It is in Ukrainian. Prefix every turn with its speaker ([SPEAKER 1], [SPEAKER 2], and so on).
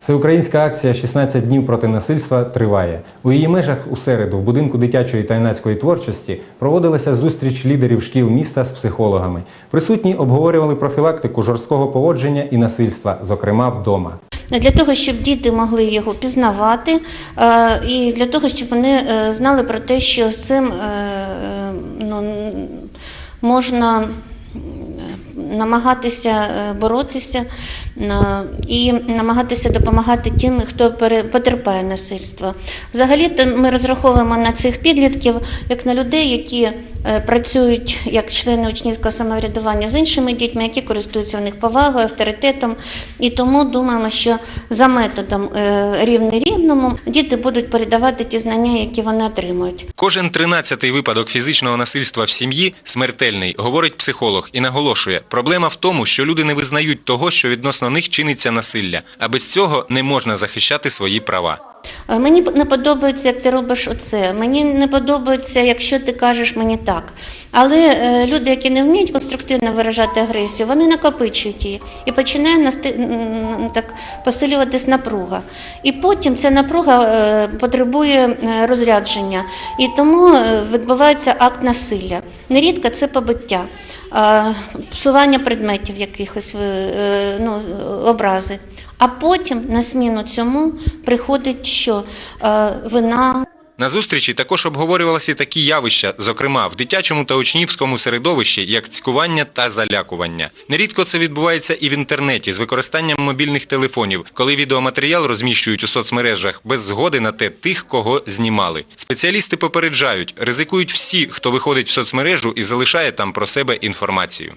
[SPEAKER 1] Всеукраїнська акція «16 днів проти насильства триває. У її межах у середу в будинку дитячої та юнацької творчості проводилася зустріч лідерів шкіл міста з психологами. Присутні обговорювали профілактику жорсткого поводження і насильства, зокрема вдома.
[SPEAKER 2] для того, щоб діти могли його пізнавати, і для того, щоб вони е, знали про те, що з цим е, е, ну, можна намагатися е, боротися е, і намагатися допомагати тим, хто потерпає насильства. Взагалі, ми розраховуємо на цих підлітків як на людей, які е, працюють як члени учнівського самоврядування з іншими дітьми, які користуються в них повагою, авторитетом. І тому думаємо, що за методом рівний рівному діти будуть передавати ті знання, які вони отримують.
[SPEAKER 3] Кожен тринадцятий випадок фізичного насильства в сім'ї смертельний, говорить психолог і наголошує, проблема в тому, що люди не визнають того, що відносно них чиниться насилля, а без цього не можна захищати свої права.
[SPEAKER 2] Е, Мені не подобається, як ти робиш оце. Мені не подобається, якщо ти кажеш мені так. Але е, люди, які не вміють конструктивно виражати агресію, вони накопичують її і починає насти... так посилюватись напруга. І потім ця напруга е, потребує розрядження. І тому відбувається акт насилля. Нерідко це побиття. Псування предметів якихось е, е, ну, образи. А потім на зміну цьому приходить що вина.
[SPEAKER 3] На зустрічі також обговорювалися такі явища, зокрема в дитячому та учнівському середовищі, як цькування та залякування. Нерідко це відбувається і в інтернеті з використанням мобільних телефонів, коли відеоматеріал розміщують у соцмережах без згоди на те тих, кого знімали. Спеціалісти попереджають, ризикують всі, хто виходить в соцмережу і залишає там про себе інформацію.